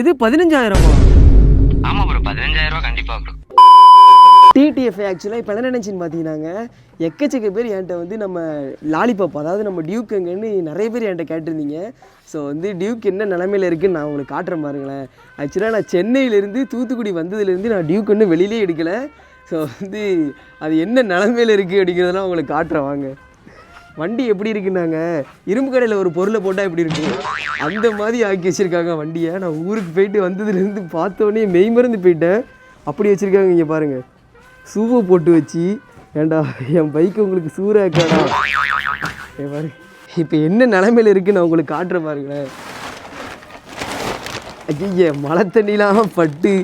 எது பதினஞ்சாயிரமா? ஆமா ப்ரோ பதினஞ்சாயிரம் ரூபா கண்டிப்பா ப்ரோ டிடிஎஃப் ஆக்சுவலாக இப்போ என்ன நினச்சின்னு பார்த்தீங்கன்னாங்க எக்கச்சக்க பேர் என்கிட்ட வந்து நம்ம லாலிபாப் அதாவது நம்ம டியூக் எங்கன்னு நிறைய பேர் என்கிட்ட கேட்டிருந்தீங்க. ஸோ வந்து டியூக் என்ன நிலமையில இருக்குன்னு நான் உங்களுக்கு காட்டுறேன் பாருங்களேன். ஆக்சுவலாக நான் சென்னையிலேருந்து தூத்துக்குடி வந்ததுலேருந்து நான் டியூக் ஒன்றும் வெளியிலே எடுக்கலை. ஸோ வந்து அது என்ன நிலமையில இருக்குது அப்படிங்கிறதெல்லாம் உங்களுக்கு காட்டுறேன் வாங்க. வண்டி எப்படி இருக்குன்னாங்க? இரும்பு கடையில் ஒரு பொருளை போட்டால் எப்படி இருக்கு அந்த மாதிரி ஆக்கி வச்சுருக்காங்க வண்டியை. நான் ஊருக்கு போயிட்டு வந்ததுலேருந்து பார்த்தோன்னே மெய்மறந்து போயிட்டேன். அப்படி வச்சுருக்காங்க இங்கே பாருங்கள் சூவை போட்டு வச்சு ஏண்டா என் பைக் உங்களுக்கு சூறாக்காடா இங்க பாரு. இப்போ என்ன நிலமையில இருக்குன்னு நான் உங்களுக்கு காட்டுறேன் பாருங்களேன். ஐயா மழை தண்ணிலாம் பட்டு.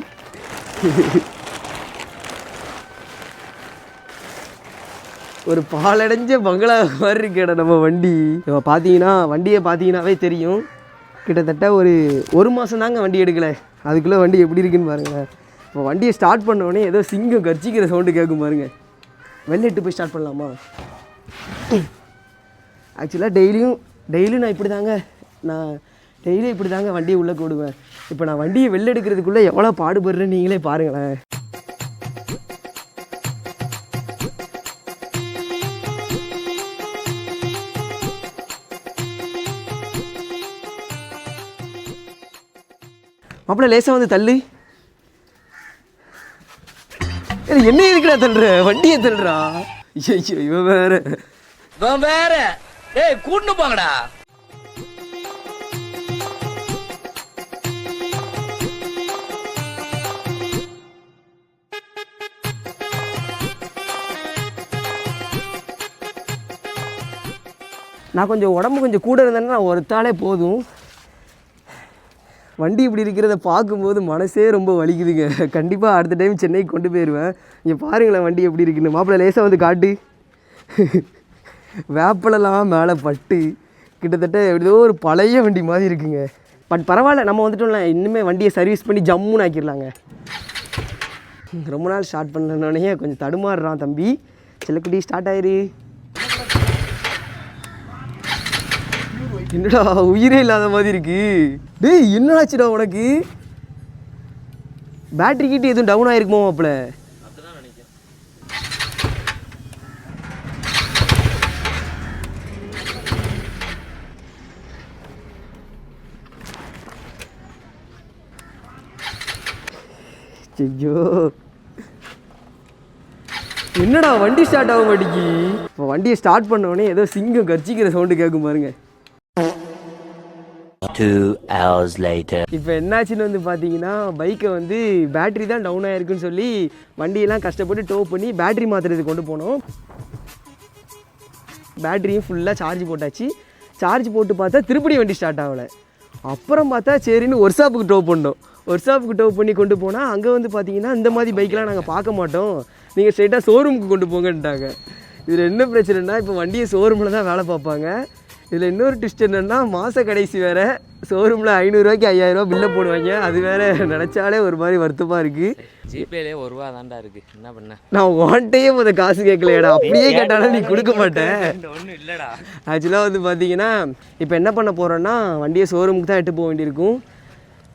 ஒரு பாலடைஞ்ச பங்களா மாதிரி இருக்கேடா நம்ம வண்டி. இப்போ பார்த்தீங்கன்னா வண்டியை பார்த்தீங்கன்னாவே தெரியும். கிட்டத்தட்ட ஒரு ஒரு மாதம் தாங்க வண்டி எடுக்கலை. அதுக்குள்ளே வண்டி எப்படி இருக்குன்னு பாருங்களேன். இப்போ வண்டியை ஸ்டார்ட் பண்ணோடனே ஏதோ சிங்கம் கர்ச்சிக்கிற சவுண்டு கேட்கும் பாருங்க. வெளில எட்டு போய் ஸ்டார்ட் பண்ணலாமா? ஆக்சுவலாக டெய்லியும் டெய்லியும் நான் இப்படி தாங்க நான் டெய்லியும் இப்படி தாங்க வண்டியை உள்ளே கூடுவேன். இப்போ நான் வண்டியை வெளில எடுக்கிறதுக்குள்ளே எவ்வளோ பாடுபடுறேன்னு நீங்களே பாருங்களேன். மாப்பிள்ள லேசாக வந்து தள்ளு. என்ன இருக்குடா தள்ளுற? வண்டியை தள்ளுறா? ஐயோ இவன் வேற. இவன் வேற. ஏய் கூட்டு போங்கடா. நான் கொஞ்சம் உடம்பு கொஞ்சம் கூட இருந்தேன்னா நான் ஒருத்தாலே போதும். வண்டி இப்படி இருக்கிறத பார்க்கும்போது மனசே ரொம்ப வலிக்குதுங்க. கண்டிப்பாக அடுத்த டைம் சென்னைக்கு கொண்டு போயிடுவேன் இங்கே பாருங்களேன் வண்டி எப்படி இருக்குன்னு. மாப்பிள்ளை லேசாக வந்து காட்டு. வேப்பலெல்லாம் மேலே பட்டு. கிட்டத்தட்ட ஏதோ ஒரு பழைய வண்டி மாதிரி இருக்குங்க. பட் பரவாயில்ல நம்ம வந்துட்டோம்ல. இன்னுமே வண்டியை சர்வீஸ் பண்ணி ஜம்முன்னு ஆக்கிடலாங்க. ரொம்ப நாள் ஸ்டார்ட் பண்ணனோடனே கொஞ்சம் தடுமாறுறான் தம்பி. செல்லக்குட்டி ஸ்டார்ட் ஆயிரு. என்னடா உயிரே இல்லாத மாதிரி இருக்கு. டேய் என்னடாச்சுடா உனக்கு? பேட்டரி கிட்ட எதுவும் டவுன் ஆயிருக்குமோ அப்பல ஐயோ. என்னடா வண்டி ஸ்டார்ட் ஆக மாட்டேங்கி இப்போ வண்டியை ஸ்டார்ட் பண்ணோடனே ஏதோ சிங்கம் கர்ச்சிக்கிற சவுண்டு கேட்கும் பாருங்க. இப்போ என்னாச்சுன்னு வந்து பார்த்தீங்கன்னா பைக்கை வந்து பேட்டரி தான் டவுன் ஆயிருக்குன்னு சொல்லி வண்டியெல்லாம் கஷ்டப்பட்டு டோ பண்ணி பேட்டரி மாற்றுறதுக்கு கொண்டு போனோம். பேட்டரியும் ஃபுல்லாக சார்ஜ் போட்டாச்சு. சார்ஜ் போட்டு பார்த்தா திருப்படி வண்டி ஸ்டார்ட் ஆகலை. அப்புறம் பார்த்தா சரின்னு ஒர்க் ஷாப்புக்கு டோ பண்ணோம். ஒர்க் ஷாப்புக்கு டோ பண்ணி கொண்டு போனால் அங்கே வந்து பார்த்தீங்கன்னா இந்த மாதிரி பைக்கெலாம் நாங்கள் பார்க்க மாட்டோம். நீங்கள் ஸ்ட்ரெயிட்டாக ஷோரூமுக்கு கொண்டு போங்கன்ட்டாங்க. இதில் என்ன பிரச்சனைனா இப்போ வண்டியை ஷோரூமில் தான் வேலை பார்ப்பாங்க. இதில் இன்னொரு ட்விஸ்ட் என்னென்னா மாத கடைசி வேறு. ஷோரூமில் ஐநூறுரூவாய்க்கு ஐயாயிரரூவா பில்லை போடுவாங்க. அது வேற நினச்சாலே ஒரு மாதிரி வருத்தமாக இருக்குது ஜிபேலே ஒரு ரூபா தான்டா இருக்கு. என்ன பண்ண? நான் உன்கிட்டயே முத காசு கேட்கலையடா. அப்படியே கேட்டாலும் நீ கொடுக்க மாட்டேன் ஒன்றும் இல்லடா. ஆக்சுவலாக வந்து பார்த்தீங்கன்னா இப்போ என்ன பண்ண போகிறோன்னா வண்டியை ஷோரூமுக்கு தான் எட்டு போக வேண்டியிருக்கும்.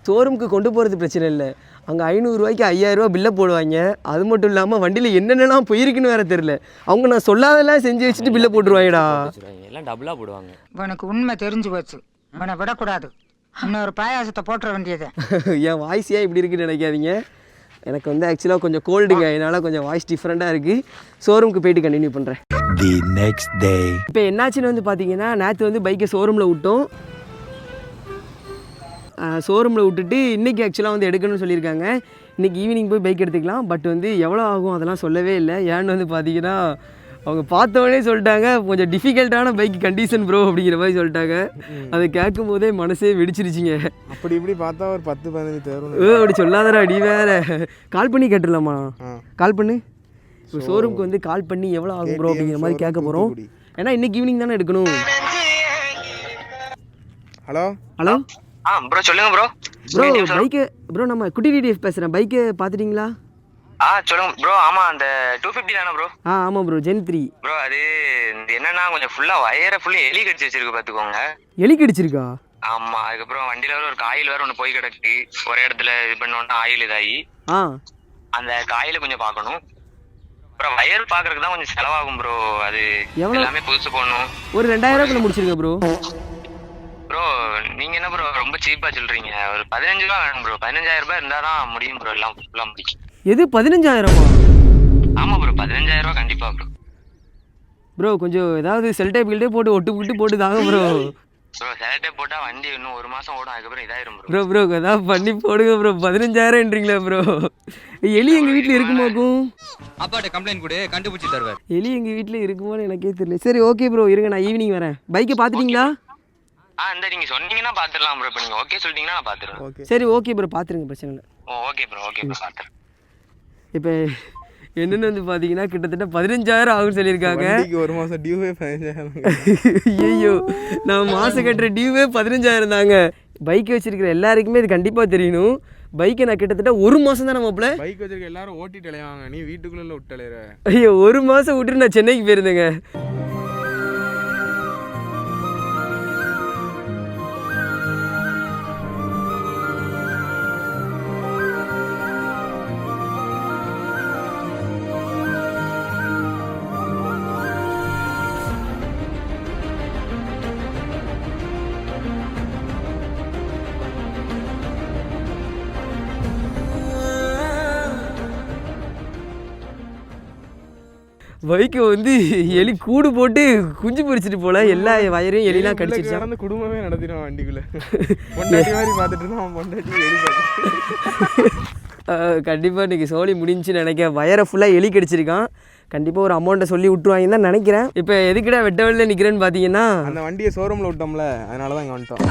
ஷோரூமுக்கு கொண்டு போகிறது பிரச்சனை இல்லை. அங்கே ஐநூறுரூவாய்க்கு ஐயாயிரரூவா பில்லை போடுவாங்க. அது மட்டும் இல்லாமல் வண்டியில் என்னென்னலாம் போயிருக்குன்னு வேற தெரில அவங்க நான் சொல்லாதெல்லாம் செஞ்சு வச்சுட்டு பில்லை போட்டுருவாங்கடா. எல்லாம் டபுளாக போடுவாங்க. இவனுக்கு உண்மை தெரிஞ்சு போச்சு. இவனை விடக்கூடாது. இன்னொரு பாயாசத்தை போட்டுற வேண்டியது. என் வாய்ஸ் ஏன் இப்படி இருக்குன்னு நினைக்காதீங்க. எனக்கு வந்து ஆக்சுவலாக கொஞ்சம் கோல்டுங்க அதனால் கொஞ்சம் வாய்ஸ் டிஃப்ரெண்ட்டாக இருக்குது ஷோரூமுக்கு போயிட்டு கண்டினியூ பண்ணுறேன் The next day. இப்போ என்னாச்சுன்னு வந்து பார்த்தீங்கன்னா நேற்று வந்து பைக்கை ஷோரூமில் விட்டோம். ஷோரூமில் விட்டுட்டு இன்றைக்கி ஆக்சுவலாக வந்து எடுக்கணும்னு சொல்லியிருக்காங்க. இன்றைக்கி ஈவினிங் போய் பைக் எடுத்துக்கலாம். பட் வந்து எவ்வளோ ஆகும் அதெல்லாம் சொல்லவே இல்லை. ஏன்னு வந்து பார்த்தீங்கன்னா அவங்க பார்த்தவொடனே சொல்லிட்டாங்க கொஞ்சம் டிஃபிகல்ட்டான பைக் கண்டிஷன் ப்ரோ அப்படிங்கிற மாதிரி சொல்லிட்டாங்க. அதை கேட்கும் போதே மனசே வெடிச்சிருச்சிங்க. அப்படி இப்படி பார்த்தா ஒரு பத்து பதினஞ்சு தேரும் ஏ அப்படி சொல்லாதடா நீ வேற. கால் பண்ணி கேட்டுடலாமா? கால் பண்ணு. இப்போ ஷோரூமுக்கு வந்து கால் பண்ணி எவ்வளோ ஆகும் ப்ரோ அப்படிங்கிற மாதிரி கேட்க போகிறோம் ஏன்னா இன்னைக்கு ஈவினிங் தானே எடுக்கணும். ஹலோ ஹலோ ஆ ப்ரோ சொல்லுங்க ப்ரோ ப்ரோ பைக்கு ப்ரோ நம்ம குட்டி டிடிஎஃப் பேசுகிறேன் பைக்கு பார்த்துட்டீங்களா ஆ சொல்லுங்க ப்ரோ ஆமா அந்த டூ ஃபிஃப்டி தானே ப்ரோ ஆ ஆமாம் ப்ரோ ஜென் த்ரீ ப்ரோ அது என்னன்னா கொஞ்சம் ஃபுல்லா வயரை ஃபுல்லா எலி கடிச்சு வச்சிருக்கு பாத்துக்கோங்க. எலி கடிச்சிருக்கா? ஆமா அதுக்கப்புறம் வண்டியில ஒரு காயில் வேற ஒன்று போய் கிடக்கு. ஒரே இடத்துல இது பண்ணோன்னா ஆயில் இதாகி ஆ. அந்த காயில கொஞ்சம் பார்க்கணும் அப்புறம் வயர் பார்க்கறதுக்கு தான் கொஞ்சம் செலவாகும் ப்ரோ அது? எல்லாமே புதுசு போடணும். ஒரு ரெண்டாயிரம் ரூபாய்க்குள்ள முடிச்சிருங்க ப்ரோ ப்ரோ நீங்க என்ன ப்ரோ ரொம்ப சீப்பா சொல்றீங்க. ஒரு பதினஞ்சு ரூபா வேணும் ப்ரோ பதினஞ்சாயிரம் ரூபாய் இருந்தா தான் முடியும் ப்ரோ எல்லாம் ஃபுல்லா முடியும் எது பதினஞ்சாயிரமா? ஆமா ப்ரோ பதினஞ்சாயிரம் ரூபாய் கண்டிப்பா ப்ரோ ப்ரோ கொஞ்சம் ஏதாவது செல் டைப் கில்டே போட்டு ஒட்டு புட்டு போட்டு தாங்க ப்ரோ ப்ரோ சேட்டை போட்டா வண்டி இன்னும் ஒரு மாசம் ஓடும் அதுக்கப்புறம் இதாயிரும் ப்ரோ ப்ரோ ப்ரோ ஏதாவது பண்ணி போடுங்க ப்ரோ பதினஞ்சாயிரம்ன்றீங்களா ப்ரோ எலி எங்கள் வீட்டில் இருக்குமாக்கும்? அப்பாட்ட கம்ப்ளைண்ட் கொடு கண்டுபிடிச்சு தருவார். எலி எங்கள் வீட்டில் இருக்குமான்னு எனக்கே தெரியல. சரி ஓகே ப்ரோ இருங்க நான் ஈவினிங் வரேன். பைக்கை பார்த்துட்டீங்களா? ஆ இந்த நீங்க சொன்னீங்கன்னா பாத்துடலாம் ப்ரோ இப்போ நீங்க ஓகே சொல்லிட்டீங்கன்னா நான் பாத்துறேன் ஓகே. சரி ஓகே ப்ரோ பார்த்துருங்க பிரச்சனை இல்லை. Oh okay bro okay bro பாத்துறேன். இப்போ என்னென்னு வந்து பார்த்தீங்கன்னா கிட்டத்தட்ட பதினஞ்சாயிரம் ஆகும்னு சொல்லியிருக்காங்க. வண்டிக்கு ஒரு மாசம் டியூவே பதினஞ்சாயிரம் ஐயோ நான் மாதம் கட்டுற டியூவே பதினஞ்சாயிரம் தாங்க. பைக் வச்சிருக்கிற எல்லாருக்குமே இது கண்டிப்பாக தெரியணும். பைக்கை நான் கிட்டத்தட்ட ஒரு மாதம் தான் நம்மள பைக் வச்சிருக்க எல்லாரும் ஓட்டிட்டு அலைவாங்க நீ வீட்டுக்குள்ள விட்டலையிற ஐயோ ஒரு மாதம் விட்டுட்டு நான் சென்னைக்கு போயிருந்தேங்க. பைக்கை வந்து எலி கூடு போட்டு குஞ்சு பொரிச்சிட்டு போல. எல்லா வயரையும் எலிலாம் கடிச்சிருச்சான் நடந்து குடும்பமே நடத்திடுவான் வண்டிக்குள்ள. பொண்டாட்டி மாதிரி பார்த்துட்டு அவன் பொண்டாட்டி எலி கண்டிப்பாக இன்றைக்கி சோழி முடிஞ்சுன்னு நினைக்கிறேன். வயரை ஃபுல்லாக எலி கடிச்சிருக்கான் கண்டிப்பாக ஒரு அமௌண்ட்டை சொல்லி விட்டுருவாங்கன்னு தான் நினைக்கிறேன். இப்போ எதுக்குடா வெட்ட வெளில நிற்கிறேன்னு பார்த்தீங்கன்னா அந்த வண்டியை ஷோரூம்ல விட்டோம்ல அதனால தான் இங்கே வந்துட்டோம்.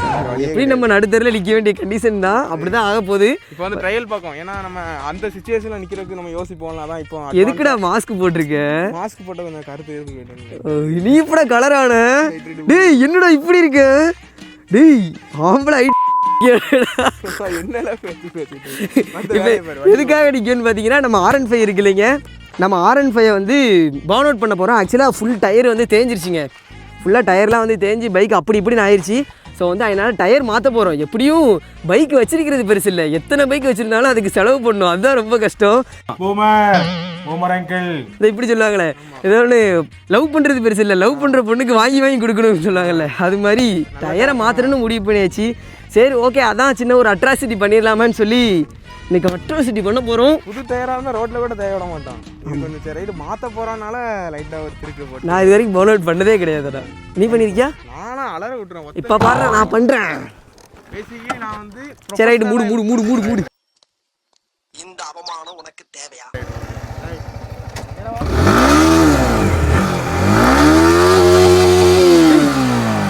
எப்படி நம்ம நடுத்தரில் நிற்க வேண்டிய கண்டிஷன் தான். அப்படி தான் ஆக போகுது. இப்போ வந்து ட்ரையல் பார்க்கும் ஏன்னா நம்ம அந்த சுச்சுவேஷனில் நிற்கிறதுக்கு நம்ம யோசிப்போம்ல அதான் இப்போ எதுக்குடா மாஸ்க் போட்டிருக்க? மாஸ்க் போட்ட கொஞ்சம் கருத்து இருக்கு நீ இப்படா கலரான டேய் என்னடா இப்படி இருக்க? டேய் ஆம்பளை எதுக்காக நிற்கன்னு பார்த்தீங்கன்னா நம்ம ஆர்என் ஃபைவ் இருக்கு இல்லைங்க நம்ம ஆர்என் ஃபைவை வந்து பர்ன் அவுட் பண்ண போகிறோம் ஆக்சுவலாக ஃபுல் டயர் வந்து தேஞ்சிருச்சுங்க. ஃபுல்லாக டயர்லாம் வந்து தேஞ்சு பைக் அப்படி இப்படின்னு ஆயிடுச்சு ஸோ வந்து அதனால் டயர் மாற்ற போகிறோம் எப்படியும் பைக் வச்சிருக்கிறது பெருசு இல்லை. எத்தனை பைக் வச்சிருந்தாலும் அதுக்கு செலவு பண்ணணும் அதுதான் ரொம்ப கஷ்டம். இதை இப்படி சொல்லுவாங்களே. ஏதோ ஒன்று லவ் பண்ணுறது பெருசு இல்லை. லவ் பண்ணுற பொண்ணுக்கு வாங்கி வாங்கி கொடுக்கணும்னு சொல்லுவாங்கல்ல. அது மாதிரி டயரை மாற்றணும்னு முடிவு பண்ணியாச்சு. சரி ஓகே அதான் சின்ன ஒரு அட்ராசிட்டி பண்ணிடலாமான்னு சொல்லி இன்னைக்கு அட்ராசிட்டி பண்ண போகிறோம் புது டயராக இருந்தால் ரோட்டில் கூட தேவை விட மாட்டான். கொஞ்சம் சரி ரைடு மாற்ற போகிறனால லைட்டாக ஒரு திருக்கு போட்டு. நான் இது வரைக்கும் பர்ன் அவுட் பண்ணதே கிடையாதுடா. நீ பண்ணியிருக்கியா நானும் அலற விட்டுறேன் இப்போ பாரு நான் பண்ணுறேன் பேசிக்கலி நான் வந்து சரி ரைட்டு மூடு மூடு மூடு மூடு மூடு.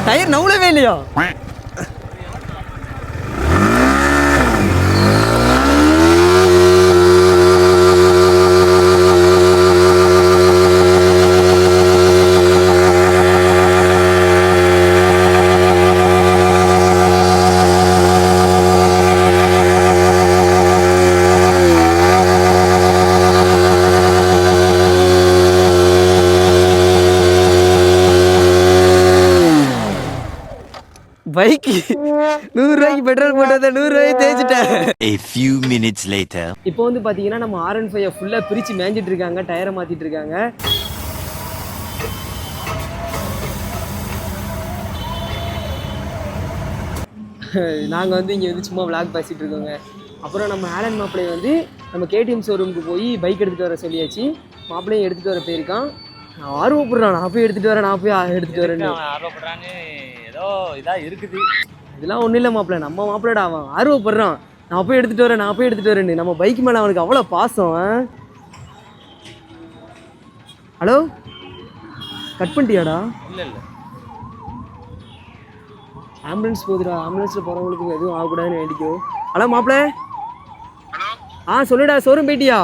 டயர் நவுலவே இல்லையா? பைக்கு. நூறுரூவாய்க்கு பெட்ரோல் போட்டதை நூறுரூவாய்க்கு தேய்ச்சிட்டேன். A few minutes later. இப்போ வந்து பார்த்தீங்கன்னா நம்ம ஆர் அண்ட் ஃபைவ் ஃபுல்லாக பிரித்து மேய்ஞ்சிட்டு இருக்காங்க டயரை மாற்றிட்டு இருக்காங்க. நாங்கள் வந்து இங்கே வந்து சும்மா விளாக் பேசிகிட்டு இருக்கோங்க. அப்புறம் நம்ம ஆலன் மாப்பிள்ளை வந்து நம்ம கேடிஎம் ஷோரூமுக்கு போய் பைக் எடுத்துகிட்டு வர சொல்லியாச்சு. மாப்பிள்ளையும் எடுத்துகிட்டு வர போயிருக்கான். ஆர்வப்படுறான். நான் போய் எடுத்துகிட்டு வரேன் நான் போய் எடுத்துகிட்டு வரேன்னு. ஆர்வப்படுறான்னு ஏதோ இதா இருக்குது. இதெல்லாம் ஒன்றும் இல்லை மாப்பிள்ள. நம்ம மாப்பிள்ளடா அவன் ஆர்வப்படுறான். நான் போய் எடுத்துகிட்டு வரேன் நான் போய் எடுத்துகிட்டு வரேன்னு. நம்ம பைக் மேலே அவனுக்கு அவ்வளோ பாசம்? ஹலோ கட் பண்ணிட்டியாடா? இல்ல இல்ல. ஆம்புலன்ஸ் போகுதுடா ஆம்புலன்ஸில் போகிறவங்களுக்கு எதுவும் ஆகக்கூடாதுன்னு வேண்டிக்கோ. ஹலோ மாப்பிள்ள? ஆ சொல்லுடா ஷோரூம் போயிட்டியா?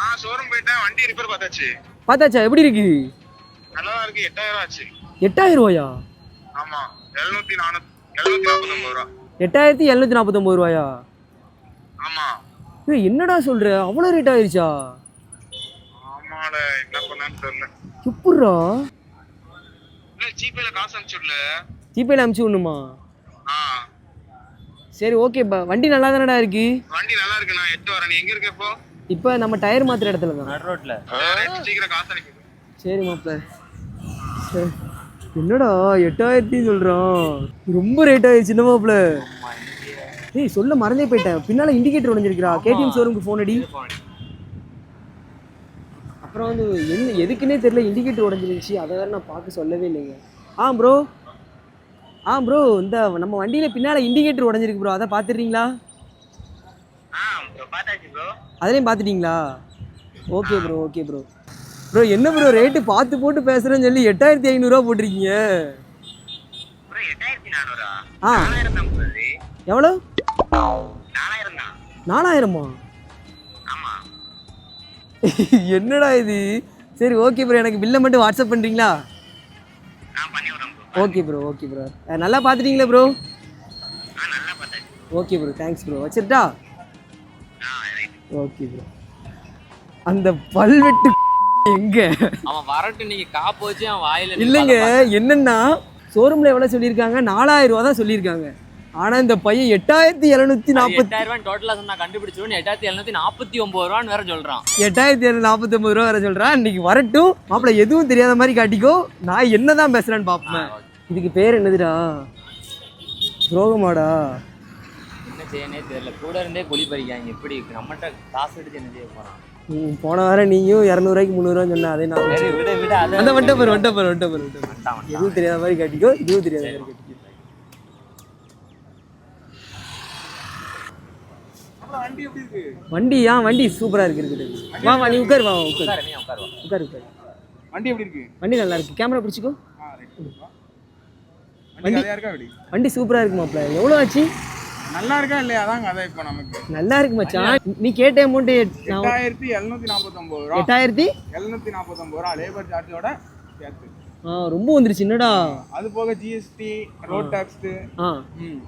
ஆ ஷோரூம் போயிட்டேன். வண்டி ரிப்பேர் பார்த்தாச்சு. பார்த்தாச்சா? எப்படி இருக்கு? நல்லா இருக்கு. எட்டாயிரம் ஆச்சு. எட்டாயிரம் ரூபாயா? ஆமா எழுநூத்தி நானூத்தி எழுநூத்தி நாற்பத்தொம்பது ரூபா. எட்டாயிரத்தி எழுநூற்றி நாற்பத்தொம்பது ரூபாயா? ஆமா. ஏய், என்னடா சொல்கிற அவ்வளோ ரேட் ஆயிருச்சா? ஆமால என்ன பண்ணான்னு தெரியல. எப்பட்றா இல்ல ஜிபேல காசு அனுப்பிச்சுடல ஜிபேல அனுப்பிச்சு விடணுமா? ஆ. சரி ஓகே வண்டி நல்லா தானடா இருக்கு? வண்டி நல்லா இருக்கு நான் எட்டு வரேன். நீ எங்க இருக்க இப்போ? இப்போ நம்ம டயர் மாத்துற இடத்துல தான் ரோட்ல. சீக்கிரம் காசு அனுப்பி சரி மாப்பிள்ள சரி. என்னடா எட்டாயிரத்தி சொல்கிறான் ரொம்ப ரேட் ஆயிடுச்சு என்ன மாப்பிள்ள ஏய் சொல்ல மறந்தே போயிட்டேன். பின்னால இண்டிகேட்டர் உடஞ்சிருக்கிறா கேடிஎம் ஷோரூமுக்கு ஃபோன் அடி. அப்புறம் வந்து என்ன எதுக்குன்னே தெரியல இண்டிகேட்டர் உடஞ்சிருந்துச்சு அதை வேற நான் பார்க்க சொல்லவே இல்லைங்க. ஆ ப்ரோ ஆ ப்ரோ இந்த நம்ம வண்டியில் பின்னால் இண்டிகேட்டர் உடஞ்சிருக்கு ப்ரோ அதை பார்த்துடுறீங்களா? அதுலேயும் பார்த்துட்டீங்களா? Okay bro okay bro bro என்ன ப்ரோ ரேட்டு பார்த்து போட்டு பேசுகிறேன்னு சொல்லி எட்டாயிரத்தி ஐநூறுரூவா போட்டிருக்கீங்க. ஆ. எவ்வளோ? நாலாயிரம்? என்னடா இது? சரி ஓகே ப்ரோ எனக்கு பில்லை மட்டும் வாட்ஸ்அப் பண்ணுறீங்களா ஓகே ப்ரோ ஓகே ப்ரோ நல்லா பார்த்துட்டீங்களா bro okay bro thanks bro வச்சிருட்டா? Okay bro அந்த பல்வெட்டு எங்க? அவன் வரட்டும் நீங்க காப்பு வச்சு அவன் வாயில இல்லைங்க என்னன்னா ஷோரூமில் எவ்வளோ சொல்லியிருக்காங்க? நாலாயிரம் ரூபா தான் சொல்லியிருக்காங்க. ஆனால் இந்த பையன் எட்டாயிரத்தி எழுநூத்தி நாற்பத்தி எட்டாயிரம் ரூபாய் டோட்டலா சொன்னா கண்டுபிடிச்சிருவோம் எட்டாயிரத்தி எழுநூத்தி நாற்பத்தி ஒன்பது ரூபான்னு வேற சொல்றான். எட்டாயிரத்தி இரநூத்தி நாற்பத்தொம்பது ரூபா வர சொல்கிறேன் இன்னைக்கு வரட்டும். மாப்பிள்ள எதுவும் தெரியாத மாதிரி காட்டிக்கோ. நான் என்ன தான் பேசுகிறேன்னு பார்ப்பேன் இதுக்கு பேர் என்னதுடா? துரோகமாடா. என்ன செய்யனே தெரியல. கூட இருந்தே குழி பறிக்காங்க. எப்படி? நம்மகிட்ட காசு எடுத்து என்ன செய்ய போறான்? போன வாரம் நீயும் இரநூறுவாய்க்கு முந்நூறுவான்னு சொன்ன அதே நான் சரி விட விட அதை அந்த வட்ட பாரு வட்ட பாரு வந்துட்டான். எதுவும் தெரியாத மாதிரி காட்டிக்கோ இதுவும் தெரியாத மாதிரி காட்டிக்கோ. வண்டி எப்படி இருக்கு? வண்டி ஆ வண்டி சூப்பராக இருக்கு இருக்குது. வா வா நீ உட்காரு வா உட்காரு. உட்காரு, உட்காரு வா. உட்காரு உட்காரு. வண்டி எப்படி இருக்கு? வண்டி நல்லா இருக்கு. கேமரா பிடிச்சிக்கோ. வண்டி கதையா இருக்கா வண்டி? மாப்பிள்ள. எவ்வளோ ஆச்சு? நல்லா இருக்கா இல்லையா? அதான் கதை இப்போ நமக்கு. நல்லா இருக்கு மச்சான். நீ கேட்ட அமௌண்ட்டு நான் எட்டாயிரத்தி எழுநூத்தி நாற்பத்தொம்பது ரூபா. எட்டாயிரத்தி? எழுநூத்தி நாற்பத்தொம்பது ரூபா லேபர் சார்ஜோட சேர்த்து. ஆ ரொம்ப வந்துருச்சு என்னடா? அது போக ஜிஎஸ்டி ரோட் டேக்ஸ்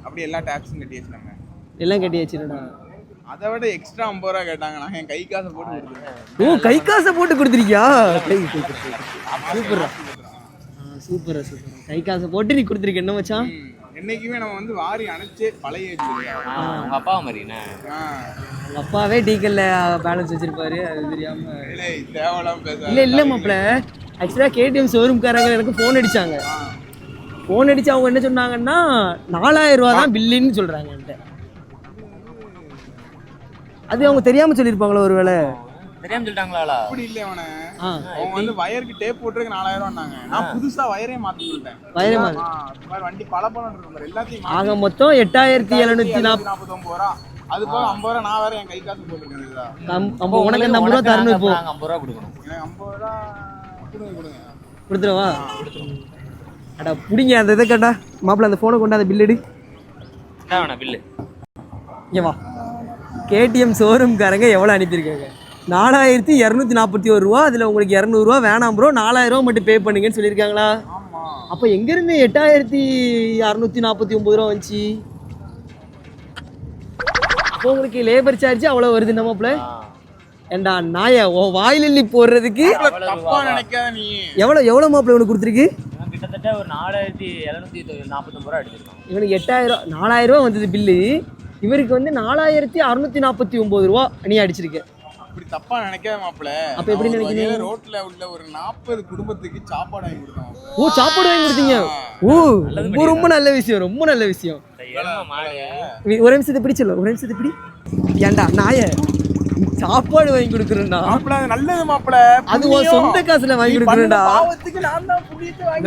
அப்படி எல்லா டேக்ஸும் கட்டியாச்சு நம்ம. எல்லாம் கட்டியாச்சு என்னடா? அதை விட எக்ஸ்ட்ரா ஐம்பது ரூபா கேட்டாங்க. நான் என் கை காசை போட்டு கொடுத்துருக்கேன். ஓ கை காசை போட்டு கொடுத்துருக்கியா? சூப்பரா சூப்பரா சூப்பரா கை காசை போட்டு நீ கொடுத்துருக்க என்ன மச்சான். என்னைக்குமே நம்ம வந்து வாரி அணைச்சு பழைய உங்க அப்பா மாதிரி உங்க அப்பாவே டீக்கல்ல பேலன்ஸ் வச்சிருப்பாரு அது தெரியாம. இல்லை தேவையில்லாம பேச இல்ல இல்ல மாப்பிள்ள ஆக்சுவலா கேடிஎம் ஷோரூம்காரங்க எனக்கு ஃபோன் அடிச்சாங்க. ஃபோன் அடிச்சு அவங்க என்ன சொன்னாங்கன்னா நாலாயிரம் ரூபா தான் பில்லுன்னு சொல்றாங்க என்கிட்ட. அது அவங்க தெரியாம சொல்லியிருப்பாங்களோ ஒருவேளை தெரியாம சொல்லிட்டாங்களா அப்படி இல்லை அவனை அவங்க வந்து வயருக்கு டேப் போட்டுருக்கு நாலாயிரம் ரூபான்னாங்க நான் புதுசா வயரே மாத்தி சொல்லிட்டேன் வயரே மாத்தி. ஆ, இந்த மாதிரி வண்டி பல பணம் இருக்கும் பாரு, எல்லாத்தையும் ஆக மொத்தம் எட்டாயிரத்தி எழுநூத்தி நாற்பது நாற்பத்தொம்பது ரூபா. அது போக ஐம்பது ரூபா நான் வேற என் கை காசு போட்டுருக்கேன் உனக்கு ஐம்பது ரூபா தரணும் இப்போ ஐம்பது ரூபா கொடுக்கணும். எனக்கு ஐம்பது ரூபா கொடுங்க கொடுங்க. கொடுத்துருவா அடா பிடிங்க அந்த இதை கேட்டா. மாப்பிள்ள அந்த ஃபோனை கொண்டு அந்த பில் எடு. என்ன வேணா பில்லு இங்கே வா. கேடிஎம் ஷோரூம்காரங்க எவ்வளோ அனுப்பியிருக்காங்க? நாலாயிரத்தி இரநூத்தி நாற்பத்தி ஒரு ரூபா அதில் உங்களுக்கு இரநூறுவா வேணாம் ப்ரோ நாலாயிரம் ரூபா மட்டும் பே பண்ணுங்கன்னு சொல்லியிருக்காங்களா? ஆமா. அப்போ எங்கேருந்து எட்டாயிரத்தி அறநூற்றி நாற்பத்தி ஒம்பது ரூபா வந்துச்சு? அப்போ உங்களுக்கு லேபர் சார்ஜ் அவ்வளோ வருது நம்மப்புல ஏண்டா நாய ஓ வாயில் போடுறதுக்கு? இவ்வளவு தப்பா நினைக்காத நீ. எவ்வளோ எவ்வளோ மாப்பிள்ள உனக்கு கொடுத்துருக்கு? கிட்டத்தட்ட ஒரு நாலாயிரத்தி எழுநூத்தி நாற்பத்தொம்பது ரூபா எடுத்திருக்கான் இவனுக்கு எட்டாயிரம் நாலாயிரம் ரூபா வந்தது பில்லு. இவருக்கு வந்து நாலாயிரத்தி அறுநூத்தி நாற்பத்தி ஒம்பது ரூபா நீ அடிச்சிருக்க. அப்படி தப்பா நினைக்காத மாப்பிள அப்ப எப்படி நினைக்கிறீங்க? ரோட்ல உள்ள ஒரு நாற்பது குடும்பத்துக்கு சாப்பாடு வாங்கி கொடுத்தோம் ஓ சாப்பாடு வாங்கி கொடுத்தீங்க? ஓ ரொம்ப ரொம்ப நல்ல விஷயம் ரொம்ப நல்ல விஷயம். ஒரு நிமிஷத்தை பிடிச்சல ஒரு நிமிஷத்தை பிடி. ஏன்டா நாய சாப்பாடு வாங்கி கொடுக்குறேன்டா. மாப்பிள அது நல்லது மாப்பிள அது உன் சொந்த காசுல வாங்கி கொடுக்குறேன்டா.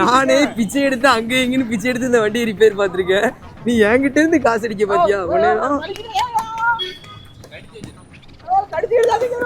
நானே பிச்சை எடுத்து அங்க இங்கன்னு பிச்சை எடுத்து இந்த வண்டியை ரிப்பேர் பார்த்திருக்கேன். நீ என்கிட்ட இருந்து காசு அடிக்க பாத்தியா உடனே தடுத்து எழுதாதீங்க.